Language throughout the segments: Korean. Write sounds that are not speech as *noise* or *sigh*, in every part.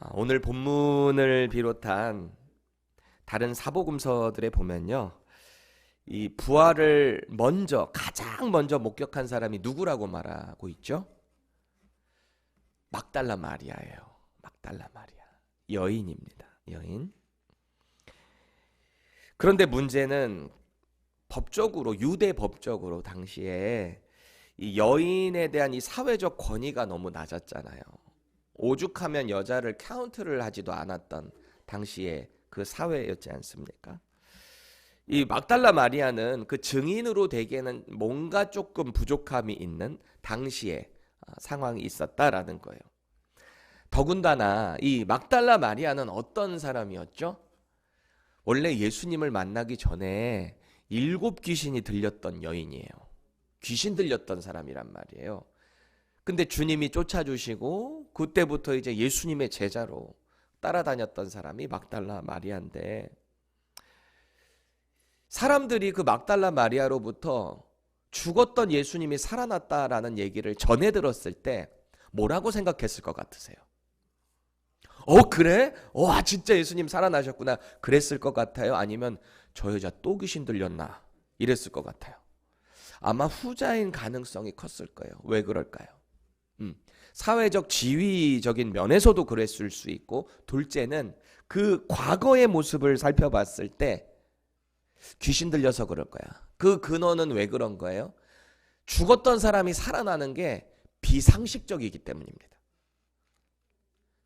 아, 오늘 본문을 비롯한 다른 사복음서들에 보면요. 이 부활을 먼저 가장 먼저 목격한 사람이 누구라고 말하고 있죠? 막달라 마리아예요. 막달라 마리아. 여인입니다. 여인. 그런데 문제는 법적으로 유대 법적으로 당시에 이 여인에 대한 이 사회적 권위가 너무 낮았잖아요. 오죽하면 여자를 카운트를 하지도 않았던 당시에 그 사회였지 않습니까? 이 막달라 마리아는 그 증인으로 되기에는 뭔가 조금 부족함이 있는 당시에 아, 상황이 있었다라는 거예요. 더군다나 이 막달라 마리아는 어떤 사람이었죠? 원래 예수님을 만나기 전에 일곱 귀신이 들렸던 여인이에요. 귀신 들렸던 사람이란 말이에요. 근데 주님이 쫓아주시고 그때부터 이제 예수님의 제자로 따라다녔던 사람이 막달라 마리아인데 사람들이 그 막달라 마리아로부터 죽었던 예수님이 살아났다라는 얘기를 전해 들었을 때 뭐라고 생각했을 것 같으세요? 어 그래? 와 진짜 예수님 살아나셨구나 그랬을 것 같아요? 아니면 저 여자 또 귀신 들렸나? 이랬을 것 같아요. 아마 후자인 가능성이 컸을 거예요. 왜 그럴까요? 음, 사회적 지위적인 면에서도 그랬을 수 있고 둘째는 그 과거의 모습을 살펴봤을 때 귀신 들려서 그럴 거야. 그 근원은 왜 그런 거예요? 죽었던 사람이 살아나는 게 비상식적이기 때문입니다.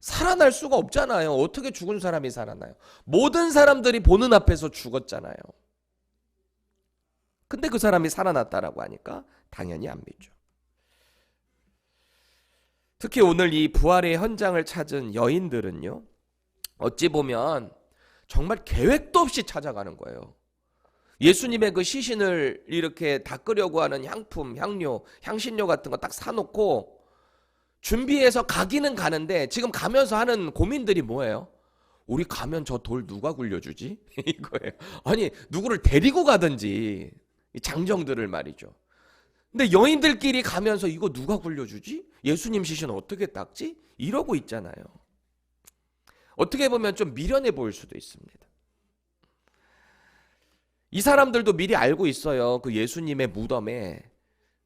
살아날 수가 없잖아요. 어떻게 죽은 사람이 살아나요? 모든 사람들이 보는 앞에서 죽었잖아요. 근데 그 사람이 살아났다라고 하니까 당연히 안 믿죠. 특히 오늘 이 부활의 현장을 찾은 여인들은요. 어찌 보면 정말 계획도 없이 찾아가는 거예요. 예수님의 그 시신을 이렇게 닦으려고 하는 향품, 향료, 향신료 같은 거 딱 사놓고 준비해서 가기는 가는데 지금 가면서 하는 고민들이 뭐예요? 우리 가면 저 돌 누가 굴려주지? *laughs* 이거예요. 아니 누구를 데리고 가든지 이 장정들을 말이죠. 근데 여인들끼리 가면서 이거 누가 굴려주지? 예수님 시신 어떻게 닦지? 이러고 있잖아요. 어떻게 보면 좀 미련해 보일 수도 있습니다. 이 사람들도 미리 알고 있어요. 그 예수님의 무덤에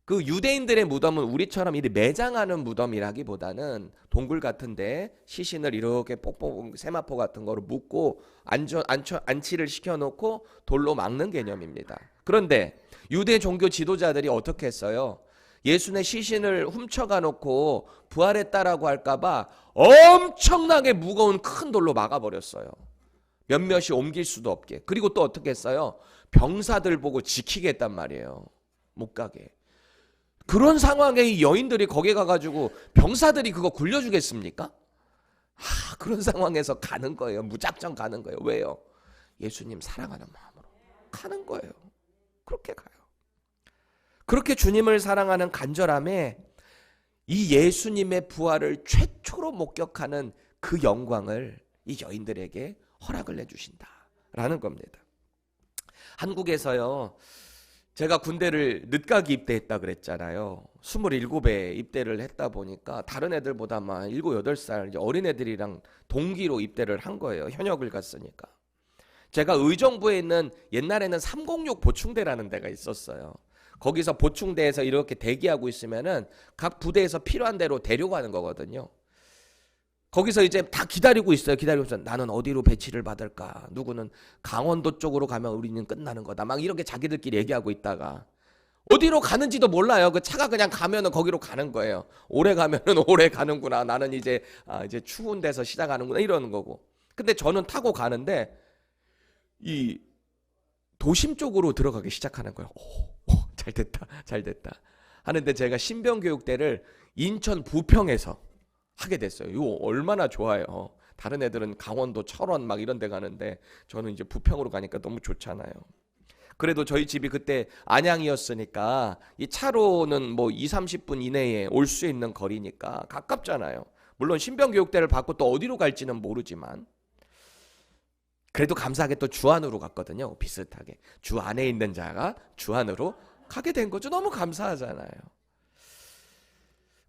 그 유대인들의 무덤은 우리처럼 이리 매장하는 무덤이라기보다는 동굴 같은데 시신을 이렇게 뽁뽁 세마포 같은 거로 묶고 안전 안처, 안치를 시켜놓고 돌로 막는 개념입니다. 그런데 유대 종교 지도자들이 어떻게 했어요? 예수의 시신을 훔쳐가 놓고 부활했다라고 할까봐 엄청나게 무거운 큰 돌로 막아버렸어요. 몇몇이 옮길 수도 없게. 그리고 또 어떻게 했어요? 병사들 보고 지키겠단 말이에요. 못 가게. 그런 상황에 이 여인들이 거기 가가지고 병사들이 그거 굴려주겠습니까? 아, 그런 상황에서 가는 거예요. 무작정 가는 거예요. 왜요? 예수님 사랑하는 마음으로 가는 거예요. 그렇게 가요. 그렇게 주님을 사랑하는 간절함에 이 예수님의 부활을 최초로 목격하는 그 영광을 이 여인들에게 허락을 해주신다라는 겁니다. 한국에서요. 제가 군대를 늦가기 입대했다 그랬잖아요. 27에 입대를 했다 보니까 다른 애들보다 막 7, 8살 어린 애들이랑 동기로 입대를 한 거예요. 현역을 갔으니까. 제가 의정부에 있는 옛날에는 306 보충대라는 데가 있었어요. 거기서 보충대에서 이렇게 대기하고 있으면은 각 부대에서 필요한 대로 데려가는 거거든요. 거기서 이제 다 기다리고 있어요. 기다리고 있어. 나는 어디로 배치를 받을까? 누구는 강원도 쪽으로 가면 우리는 끝나는 거다. 막 이렇게 자기들끼리 얘기하고 있다가 어디로 가는지도 몰라요. 그 차가 그냥 가면은 거기로 가는 거예요. 오래 가면은 오래 가는구나. 나는 이제 아 이제 추운 데서 시작하는구나 이러는 거고. 근데 저는 타고 가는데 이 도심 쪽으로 들어가기 시작하는 거예요. 오, 오, 잘 됐다. 잘 됐다. 하는데 제가 신병교육대를 인천 부평에서 하게 됐어요. 이거 얼마나 좋아요. 다른 애들은 강원도 철원 막 이런 데 가는데 저는 이제 부평으로 가니까 너무 좋잖아요. 그래도 저희 집이 그때 안양이었으니까 이 차로는 뭐 2, 30분 이내에 올 수 있는 거리니까 가깝잖아요. 물론 신병교육대를 받고 또 어디로 갈지는 모르지만 그래도 감사하게 또 주안으로 갔거든요. 비슷하게. 주 안에 있는 자가 주안으로 가게 된 거죠. 너무 감사하잖아요.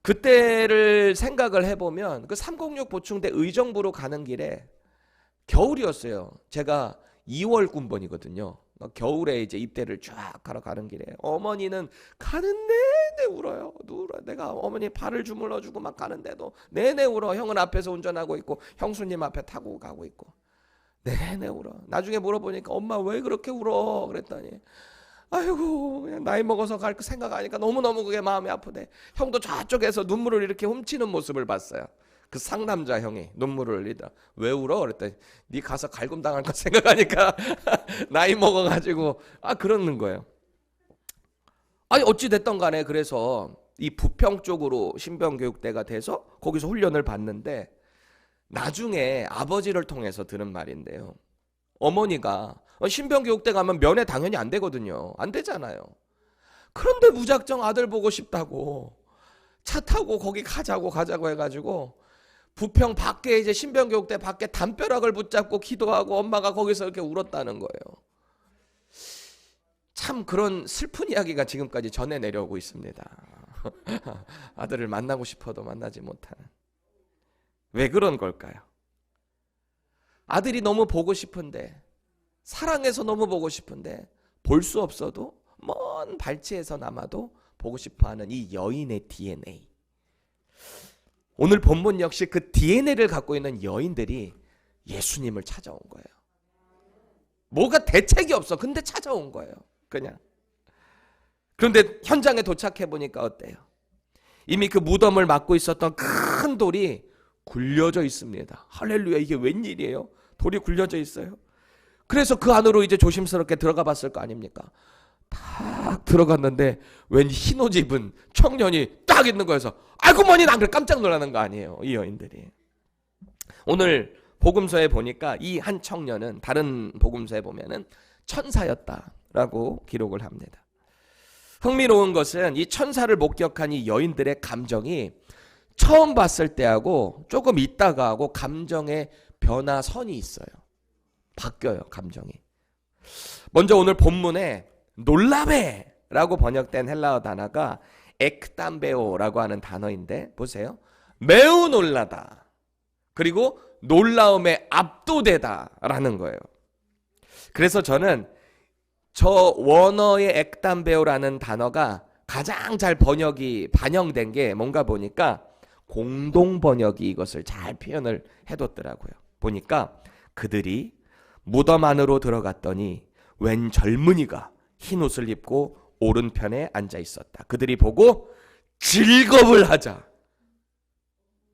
그때를 생각을 해보면 그 306 보충대 의정부로 가는 길에 겨울이었어요. 제가 2월 군번이거든요. 막 겨울에 이제 입대를 쫙 하러 가는 길에 어머니는 가는 내내 울어요. 울어. 내가 어머니 발을 주물러 주고 막 가는데도 내내 울어. 형은 앞에서 운전하고 있고 형수님 앞에 타고 가고 있고 내내 울어. 나중에 물어보니까 엄마 왜 그렇게 울어? 그랬더니 아이고 그냥 나이 먹어서 갈 생각하니까 너무너무 그게 마음이 아프대. 형도 저쪽에서 눈물을 이렇게 훔치는 모습을 봤어요. 그 상남자 형이 눈물을 흘리다. 왜 울어? 그랬더니 네 가서 갈굼 당할 거 생각하니까 *laughs* 나이 먹어가지고 아 그러는 거예요. 아니 어찌 됐던 간에 그래서 이 부평 쪽으로 신병교육대가 돼서 거기서 훈련을 받는데 나중에 아버지를 통해서 들은 말인데요. 어머니가 신병교육대 가면 면회 당연히 안 되거든요. 안 되잖아요. 그런데 무작정 아들 보고 싶다고 차 타고 거기 가자고 가자고 해가지고 부평 밖에 이제 신병교육대 밖에 담벼락을 붙잡고 기도하고 엄마가 거기서 이렇게 울었다는 거예요. 참 그런 슬픈 이야기가 지금까지 전해 내려오고 있습니다. *laughs* 아들을 만나고 싶어도 만나지 못하는. 왜 그런 걸까요? 아들이 너무 보고 싶은데, 사랑해서 너무 보고 싶은데, 볼 수 없어도 먼 발치에서 남아도 보고 싶어 하는 이 여인의 DNA. 오늘 본문 역시 그 DNA를 갖고 있는 여인들이 예수님을 찾아온 거예요. 뭐가 대책이 없어. 근데 찾아온 거예요. 그냥. 그런데 현장에 도착해 보니까 어때요? 이미 그 무덤을 막고 있었던 큰 돌이 굴려져 있습니다. 할렐루야, 이게 웬일이에요? 돌이 굴려져 있어요. 그래서 그 안으로 이제 조심스럽게 들어가 봤을 거 아닙니까? 딱 들어갔는데 웬 흰옷 입은 청년이 딱 있는 거여서 아이고 머니 난 그래 깜짝 놀라는 거 아니에요 이 여인들이. 오늘 복음서에 보니까 이 한 청년은 다른 복음서에 보면은 천사였다라고 기록을 합니다. 흥미로운 것은 이 천사를 목격한 이 여인들의 감정이 처음 봤을 때하고 조금 있다가 하고 감정의 변화선이 있어요 바뀌어요 감정이 먼저 오늘 본문에 놀라베라고 번역된 헬라어 단어가 엑담베오라고 하는 단어인데 보세요. 매우 놀라다. 그리고 놀라움에 압도되다라는 거예요. 그래서 저는 저 원어의 엑담베오라는 단어가 가장 잘 번역이 반영된 게 뭔가 보니까 공동 번역이 이것을 잘 표현을 해뒀더라고요. 보니까 그들이 무덤 안으로 들어갔더니 웬 젊은이가 흰 옷을 입고 오른편에 앉아 있었다. 그들이 보고 즐겁을 하자.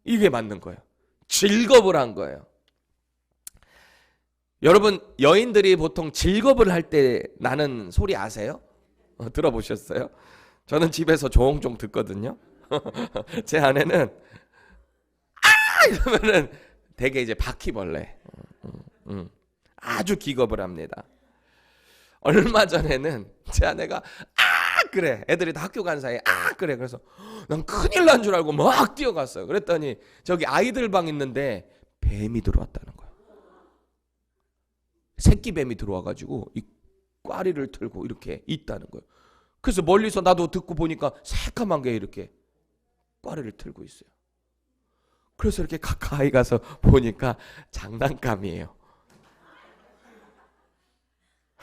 이게 맞는 거예요. 즐겁을 한 거예요. 여러분 여인들이 보통 즐겁을 할 때 나는 소리 아세요? 어, 들어보셨어요? 저는 집에서 종종 듣거든요. *laughs* 제 아내는 아 이러면은 되게 이제 바퀴벌레. 음, 음, 아주 기겁을 합니다. 얼마 전에는 제 아내가 아 그래 애들이 다 학교 간 사이에 아 그래 그래서 난 큰일 난 줄 알고 막 뛰어갔어요. 그랬더니 저기 아이들 방 있는데 뱀이 들어왔다는 거야. 새끼 뱀이 들어와가지고 이 꽈리를 틀고 이렇게 있다는 거예요. 그래서 멀리서 나도 듣고 보니까 새까만 게 이렇게 꽈리를 틀고 있어요. 그래서 이렇게 가까이 가서 보니까 장난감이에요.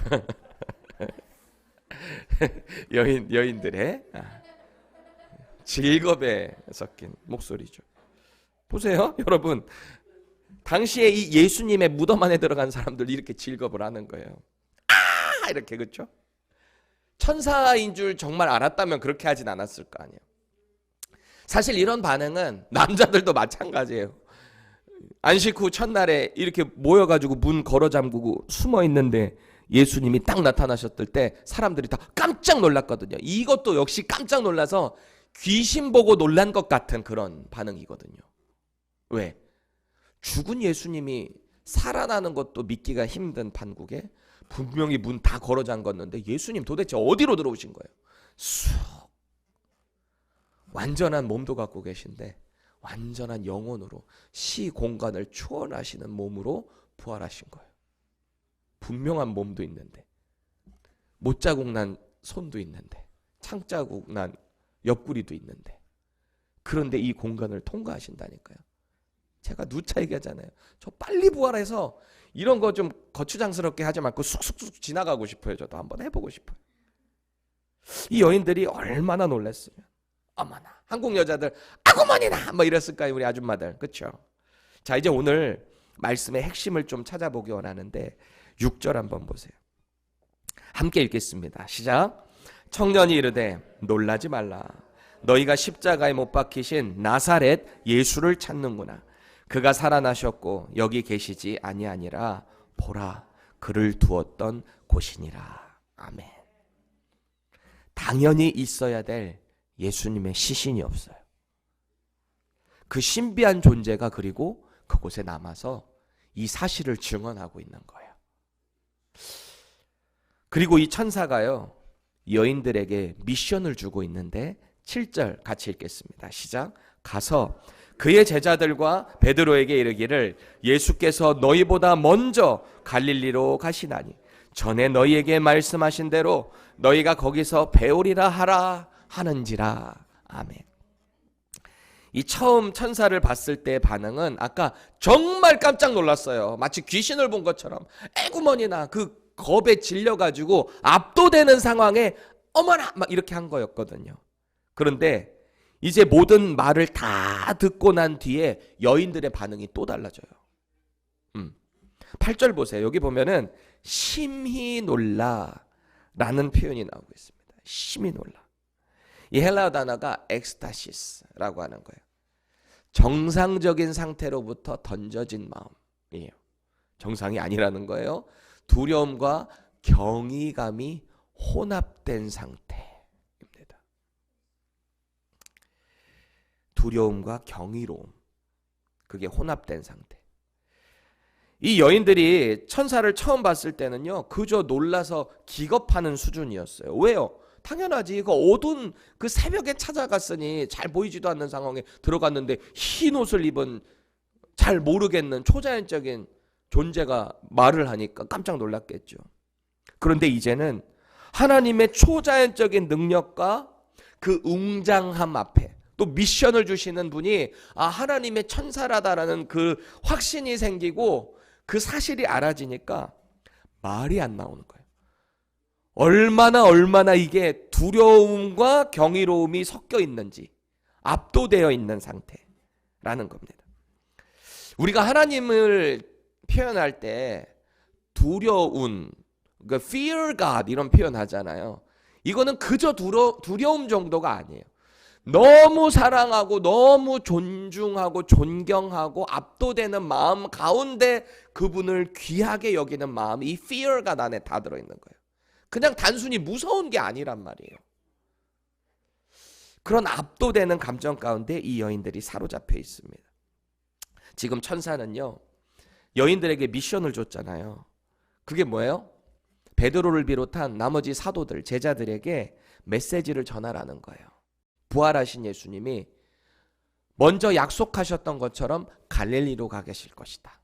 *laughs* 여인 여인들의 아, 즐겁에 섞인 목소리죠. 보세요, 여러분. 당시에 이 예수님의 무덤 안에 들어간 사람들 이렇게 즐겁을 하는 거예요. 아 이렇게 그렇죠? 천사인 줄 정말 알았다면 그렇게 하진 않았을 거 아니에요. 사실 이런 반응은 남자들도 마찬가지예요. 안식 후 첫날에 이렇게 모여가지고 문 걸어 잠그고 숨어 있는데 예수님이 딱 나타나셨을 때 사람들이 다 깜짝 놀랐거든요. 이것도 역시 깜짝 놀라서 귀신 보고 놀란 것 같은 그런 반응이거든요. 왜? 죽은 예수님이 살아나는 것도 믿기가 힘든 판국에 분명히 문 다 걸어 잠궜는데 예수님 도대체 어디로 들어오신 거예요? 쑥 완전한 몸도 갖고 계신데 완전한 영혼으로 시 공간을 초월하시는 몸으로 부활하신 거예요. 분명한 몸도 있는데 못자국 난 손도 있는데 창자국 난 옆구리도 있는데 그런데 이 공간을 통과하신다니까요. 제가 누차 얘기하잖아요. 저 빨리 부활해서 이런 거 좀 거추장스럽게 하지 말고 쑥쑥쑥 지나가고 싶어요. 저도 한번 해보고 싶어요. 이 여인들이 얼마나 놀랐으면 어머나 한국 여자들 아구머니나 뭐 이랬을까요 우리 아줌마들 그렇죠? 자 이제 오늘 말씀의 핵심을 좀 찾아보기 원하는데 6절 한번 보세요. 함께 읽겠습니다. 시작. 청년이 이르되 놀라지 말라. 너희가 십자가에 못 박히신 나사렛 예수를 찾는구나. 그가 살아나셨고 여기 계시지 아니하니라 보라 그를 두었던 곳이니라. 아멘. 당연히 있어야 될 예수님의 시신이 없어요. 그 신비한 존재가 그리고 그곳에 남아서 이 사실을 증언하고 있는 거예요. 그리고 이 천사가요, 여인들에게 미션을 주고 있는데 7절 같이 읽겠습니다. 시작. 가서 그의 제자들과 베드로에게 이르기를 예수께서 너희보다 먼저 갈릴리로 가시나니 전에 너희에게 말씀하신 대로 너희가 거기서 배우리라 하라 하는지라. 아멘. 이 처음 천사를 봤을 때 반응은 아까 정말 깜짝 놀랐어요. 마치 귀신을 본 것처럼 애구머니나 그 겁에 질려가지고 압도되는 상황에 어머나 막 이렇게 한 거였거든요. 그런데 이제 모든 말을 다 듣고 난 뒤에 여인들의 반응이 또 달라져요. 음. 8절 보세요. 여기 보면은 심히 놀라 라는 표현이 나오고 있습니다. 심히 놀라. 이 헬라어 단어가 엑스타시스라고 하는 거예요. 정상적인 상태로부터 던져진 마음이에요. 정상이 아니라는 거예요. 두려움과 경이감이 혼합된 상태입니다. 두려움과 경이로움. 그게 혼합된 상태. 이 여인들이 천사를 처음 봤을 때는요, 그저 놀라서 기겁하는 수준이었어요. 왜요? 당연하지. 그 어두운 그 새벽에 찾아갔으니 잘 보이지도 않는 상황에 들어갔는데 흰 옷을 입은 잘 모르겠는 초자연적인 존재가 말을 하니까 깜짝 놀랐겠죠. 그런데 이제는 하나님의 초자연적인 능력과 그 웅장함 앞에 또 미션을 주시는 분이 아 하나님의 천사라다라는 그 확신이 생기고 그 사실이 알아지니까 말이 안 나오는 거예요. 얼마나 얼마나 이게 두려움과 경이로움이 섞여 있는지 압도되어 있는 상태라는 겁니다. 우리가 하나님을 표현할 때 두려운 그 fear God 이런 표현 하잖아요. 이거는 그저 두려, 두려움 정도가 아니에요. 너무 사랑하고 너무 존중하고 존경하고 압도되는 마음 가운데 그분을 귀하게 여기는 마음 이 fear가 안에 다 들어 있는 거예요. 그냥 단순히 무서운 게 아니란 말이에요. 그런 압도되는 감정 가운데 이 여인들이 사로잡혀 있습니다. 지금 천사는요. 여인들에게 미션을 줬잖아요. 그게 뭐예요? 베드로를 비롯한 나머지 사도들, 제자들에게 메시지를 전하라는 거예요. 부활하신 예수님이 먼저 약속하셨던 것처럼 갈릴리로 가 계실 것이다.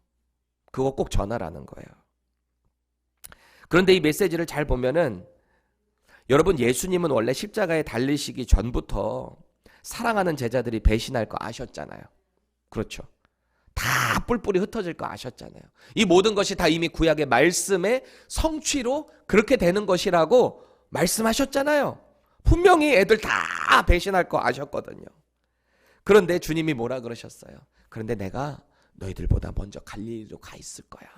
그거 꼭 전하라는 거예요. 그런데 이 메시지를 잘 보면은 여러분 예수님은 원래 십자가에 달리시기 전부터 사랑하는 제자들이 배신할 거 아셨잖아요. 그렇죠. 다 뿔뿔이 흩어질 거 아셨잖아요. 이 모든 것이 다 이미 구약의 말씀의 성취로 그렇게 되는 것이라고 말씀하셨잖아요. 분명히 애들 다 배신할 거 아셨거든요. 그런데 주님이 뭐라 그러셨어요? 그런데 내가 너희들보다 먼저 갈릴리로 가 있을 거야.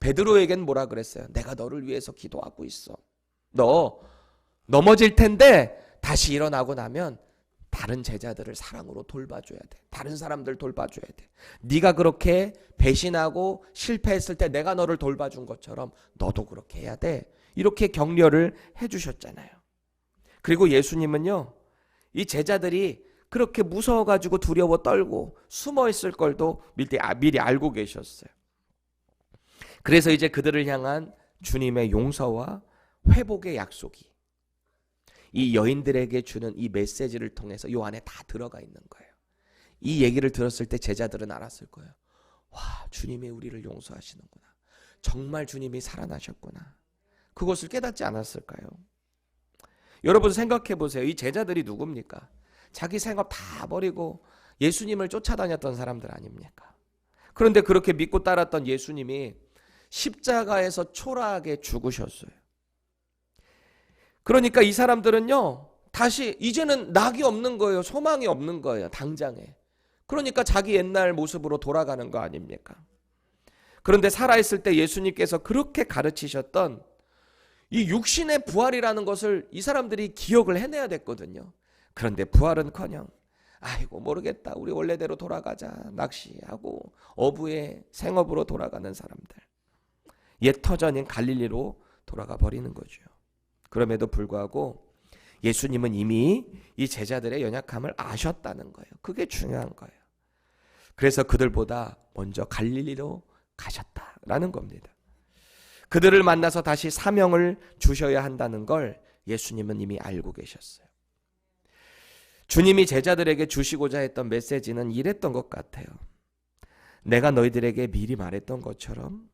베드로에겐 뭐라 그랬어요? 내가 너를 위해서 기도하고 있어. 너 넘어질 텐데 다시 일어나고 나면 다른 제자들을 사랑으로 돌봐줘야 돼. 다른 사람들 돌봐줘야 돼. 네가 그렇게 배신하고 실패했을 때 내가 너를 돌봐준 것처럼 너도 그렇게 해야 돼. 이렇게 격려를 해주셨잖아요. 그리고 예수님은요, 이 제자들이 그렇게 무서워가지고 두려워 떨고 숨어 있을 걸도 미리, 미리 알고 계셨어요. 그래서 이제 그들을 향한 주님의 용서와 회복의 약속이 이 여인들에게 주는 이 메시지를 통해서 요 안에 다 들어가 있는 거예요. 이 얘기를 들었을 때 제자들은 알았을 거예요. 와, 주님이 우리를 용서하시는구나. 정말 주님이 살아나셨구나. 그것을 깨닫지 않았을까요? 여러분 생각해 보세요. 이 제자들이 누굽니까? 자기 생업 다 버리고 예수님을 쫓아다녔던 사람들 아닙니까? 그런데 그렇게 믿고 따랐던 예수님이 십자가에서 초라하게 죽으셨어요. 그러니까 이 사람들은요, 다시 이제는 낙이 없는 거예요. 소망이 없는 거예요. 당장에. 그러니까 자기 옛날 모습으로 돌아가는 거 아닙니까? 그런데 살아있을 때 예수님께서 그렇게 가르치셨던 이 육신의 부활이라는 것을 이 사람들이 기억을 해내야 됐거든요. 그런데 부활은 커녕 아이고 모르겠다. 우리 원래대로 돌아가자. 낚시하고 어부의 생업으로 돌아가는 사람들. 옛 터전인 갈릴리로 돌아가 버리는 거죠. 그럼에도 불구하고 예수님은 이미 이 제자들의 연약함을 아셨다는 거예요. 그게 중요한 거예요. 그래서 그들보다 먼저 갈릴리로 가셨다라는 겁니다. 그들을 만나서 다시 사명을 주셔야 한다는 걸 예수님은 이미 알고 계셨어요. 주님이 제자들에게 주시고자 했던 메시지는 이랬던 것 같아요. 내가 너희들에게 미리 말했던 것처럼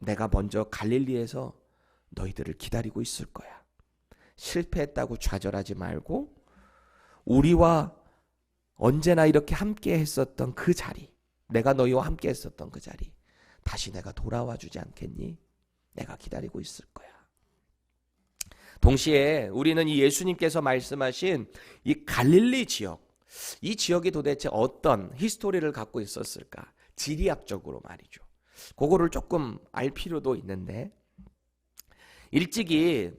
내가 먼저 갈릴리에서 너희들을 기다리고 있을 거야. 실패했다고 좌절하지 말고 우리와 언제나 이렇게 함께 했었던 그 자리, 내가 너희와 함께 했었던 그 자리, 다시 내가 돌아와 주지 않겠니? 내가 기다리고 있을 거야. 동시에 우리는 이 예수님께서 말씀하신 이 갈릴리 지역, 이 지역이 도대체 어떤 히스토리를 갖고 있었을까? 지리학적으로 말이죠. 그거를 조금 알 필요도 있는데 일찍이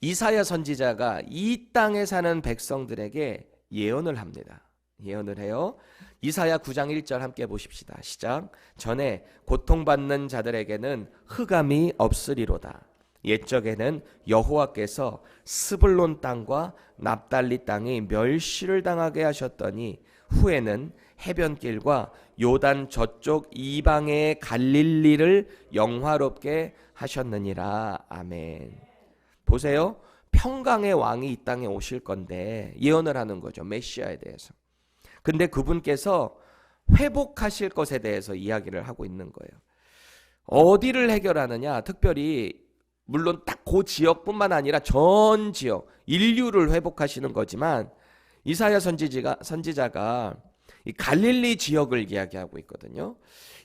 이사야 선지자가 이 땅에 사는 백성들에게 예언을 합니다. 예언을 해요. 이사야 9장 1절 함께 보십시다. 시작. 전에 고통받는 자들에게는 흑암이 없으리로다. 옛적에는 여호와께서 스불론 땅과 납달리 땅이 멸시를 당하게 하셨더니 후에는 해변길과 요단 저쪽 이방의 갈릴리를 영화롭게 하셨느니라. 아멘. 보세요. 평강의 왕이 이 땅에 오실 건데 예언을 하는 거죠. 메시아에 대해서. 근데 그분께서 회복하실 것에 대해서 이야기를 하고 있는 거예요. 어디를 해결하느냐? 특별히 물론 딱 그 지역뿐만 아니라 전 지역 인류를 회복하시는 거지만 이사야 선지자가 선지자가 이 갈릴리 지역을 이야기하고 있거든요.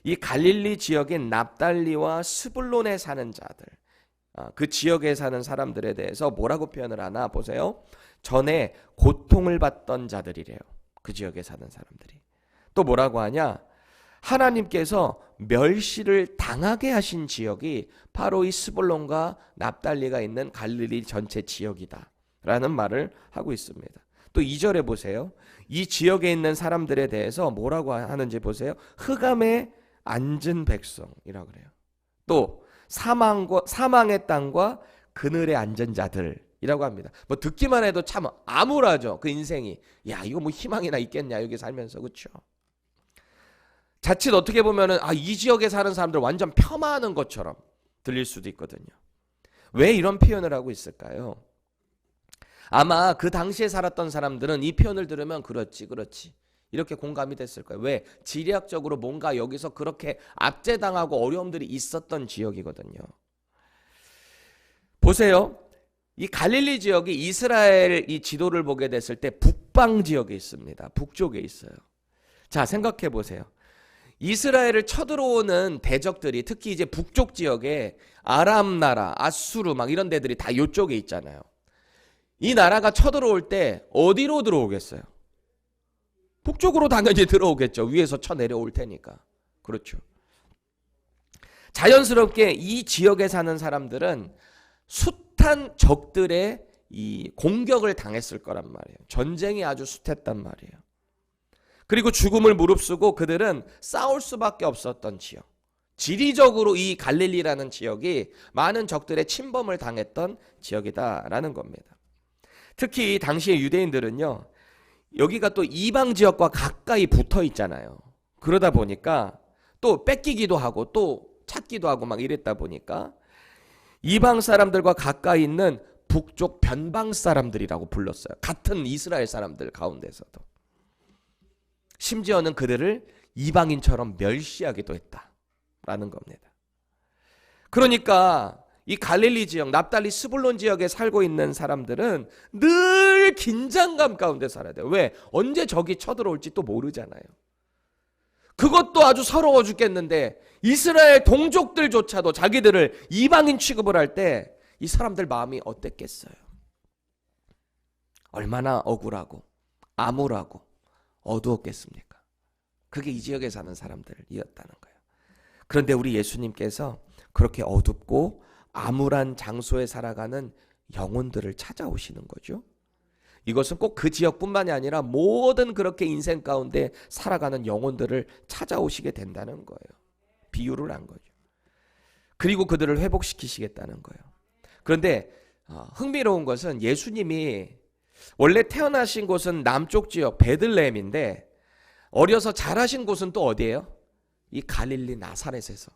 이 갈릴리 지역인 납달리와 스불론에 사는 자들, 아, 그 지역에 사는 사람들에 대해서 뭐라고 표현을 하나 보세요. 전에 고통을 받던 자들이래요. 그 지역에 사는 사람들이. 또 뭐라고 하냐? 하나님께서 멸시를 당하게 하신 지역이 바로 이 스불론과 납달리가 있는 갈릴리 전체 지역이다. 라는 말을 하고 있습니다. 또 2절에 보세요. 이 지역에 있는 사람들에 대해서 뭐라고 하는지 보세요. 흑암에 앉은 백성이라고 그래요. 또 사망과 사망의 땅과 그늘에 앉은 자들이라고 합니다. 뭐 듣기만 해도 참 암울하죠. 그 인생이. 야, 이거 뭐 희망이나 있겠냐 여기 살면서. 그렇죠? 자칫 어떻게 보면은 아, 이 지역에 사는 사람들 완전 폄하하는 것처럼 들릴 수도 있거든요. 왜 이런 표현을 하고 있을까요? 아마 그 당시에 살았던 사람들은 이 표현을 들으면 그렇지, 그렇지. 이렇게 공감이 됐을 거예요. 왜? 지리학적으로 뭔가 여기서 그렇게 압제당하고 어려움들이 있었던 지역이거든요. 보세요. 이 갈릴리 지역이 이스라엘 이 지도를 보게 됐을 때 북방 지역에 있습니다. 북쪽에 있어요. 자, 생각해 보세요. 이스라엘을 쳐들어오는 대적들이 특히 이제 북쪽 지역에 아람 나라, 아수르 막 이런 데들이 다 이쪽에 있잖아요. 이 나라가 쳐들어올 때 어디로 들어오겠어요? 북쪽으로 당연히 *laughs* 들어오겠죠. 위에서 쳐 내려올 테니까. 그렇죠. 자연스럽게 이 지역에 사는 사람들은 숱한 적들의 이 공격을 당했을 거란 말이에요. 전쟁이 아주 숱했단 말이에요. 그리고 죽음을 무릅쓰고 그들은 싸울 수밖에 없었던 지역. 지리적으로 이 갈릴리라는 지역이 많은 적들의 침범을 당했던 지역이다라는 겁니다. 특히 당시의 유대인들은요, 여기가 또 이방 지역과 가까이 붙어 있잖아요. 그러다 보니까 또 뺏기기도 하고 또 찾기도 하고 막 이랬다 보니까 이방 사람들과 가까이 있는 북쪽 변방 사람들이라고 불렀어요. 같은 이스라엘 사람들 가운데서도. 심지어는 그들을 이방인처럼 멸시하기도 했다 라는 겁니다. 그러니까 이 갈릴리 지역, 납달리 스불론 지역에 살고 있는 사람들은 늘 긴장감 가운데 살아야 돼요. 왜? 언제 적이 쳐들어올지 또 모르잖아요. 그것도 아주 서러워 죽겠는데 이스라엘 동족들조차도 자기들을 이방인 취급을 할 때 이 사람들 마음이 어땠겠어요? 얼마나 억울하고 암울하고 어두웠겠습니까? 그게 이 지역에 사는 사람들이었다는 거예요. 그런데 우리 예수님께서 그렇게 어둡고 암울한 장소에 살아가는 영혼들을 찾아오시는 거죠. 이것은 꼭 그 지역뿐만이 아니라 모든 그렇게 인생 가운데 살아가는 영혼들을 찾아오시게 된다는 거예요. 비유를 한 거죠. 그리고 그들을 회복시키시겠다는 거예요. 그런데 어, 흥미로운 것은 예수님이 원래 태어나신 곳은 남쪽 지역 베들레헴인데 어려서 자라신 곳은 또 어디예요? 이 갈릴리 나사렛에서.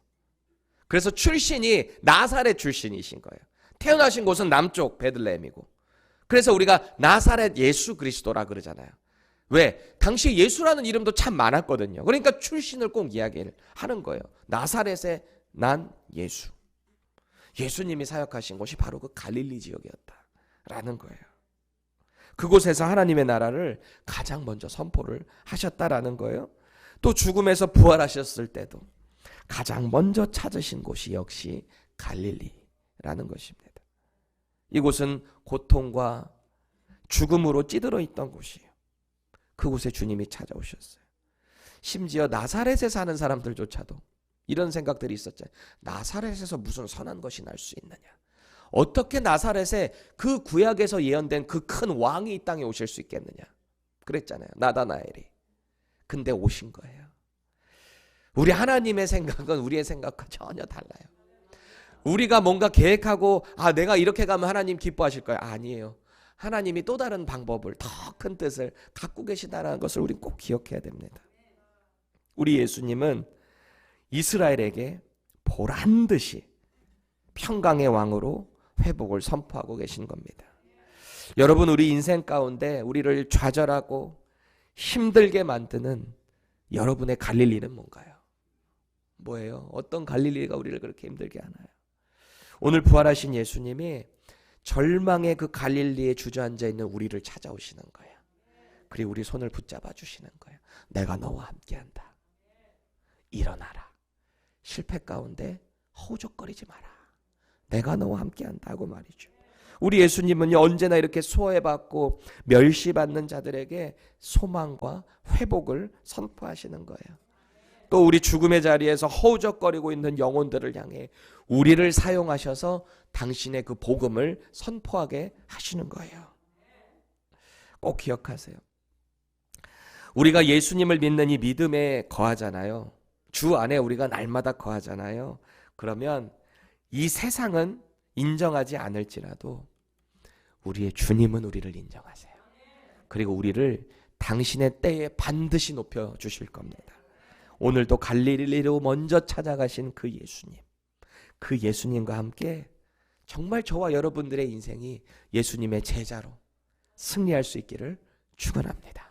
그래서 출신이 나사렛 출신이신 거예요. 태어나신 곳은 남쪽 베들레헴이고. 그래서 우리가 나사렛 예수 그리스도라 그러잖아요. 왜? 당시 예수라는 이름도 참 많았거든요. 그러니까 출신을 꼭 이야기를 하는 거예요. 나사렛에 난 예수. 예수님이 사역하신 곳이 바로 그 갈릴리 지역이었다라는 거예요. 그곳에서 하나님의 나라를 가장 먼저 선포를 하셨다라는 거예요. 또 죽음에서 부활하셨을 때도 가장 먼저 찾으신 곳이 역시 갈릴리라는 것입니다. 이곳은 고통과 죽음으로 찌들어 있던 곳이에요. 그곳에 주님이 찾아오셨어요. 심지어 나사렛에 사는 사람들조차도 이런 생각들이 있었잖아요. 나사렛에서 무슨 선한 것이 날 수 있느냐? 어떻게 나사렛에 그 구약에서 예언된 그 큰 왕이 이 땅에 오실 수 있겠느냐? 그랬잖아요. 나다나엘이. 근데 오신 거예요. 우리 하나님의 생각은 우리의 생각과 전혀 달라요. 우리가 뭔가 계획하고 아 내가 이렇게 가면 하나님 기뻐하실 거야. 아니에요. 하나님이 또 다른 방법을 더 큰 뜻을 갖고 계시다라는 것을 우리 꼭 기억해야 됩니다. 우리 예수님은 이스라엘에게 보란 듯이 평강의 왕으로 회복을 선포하고 계신 겁니다. 여러분 우리 인생 가운데 우리를 좌절하고 힘들게 만드는 여러분의 갈릴리는 뭔가요? 뭐예요? 어떤 갈릴리가 우리를 그렇게 힘들게 하나요? 오늘 부활하신 예수님이 절망의 그 갈릴리에 주저앉아 있는 우리를 찾아오시는 거예요. 그리고 우리 손을 붙잡아 주시는 거예요. 내가 너와 함께한다. 일어나라. 실패 가운데 허우적거리지 마라. 내가 너와 함께한다고 말이죠. 우리 예수님은요 언제나 이렇게 소외받고 멸시받는 자들에게 소망과 회복을 선포하시는 거예요. 또 우리 죽음의 자리에서 허우적거리고 있는 영혼들을 향해 우리를 사용하셔서 당신의 그 복음을 선포하게 하시는 거예요. 꼭 기억하세요. 우리가 예수님을 믿는 이 믿음에 거하잖아요. 주 안에 우리가 날마다 거하잖아요. 그러면 이 세상은 인정하지 않을지라도 우리의 주님은 우리를 인정하세요. 그리고 우리를 당신의 때에 반드시 높여 주실 겁니다. 오늘도 갈릴리로 먼저 찾아가신 그 예수님. 그 예수님과 함께 정말 저와 여러분들의 인생이 예수님의 제자로 승리할 수 있기를 축원합니다.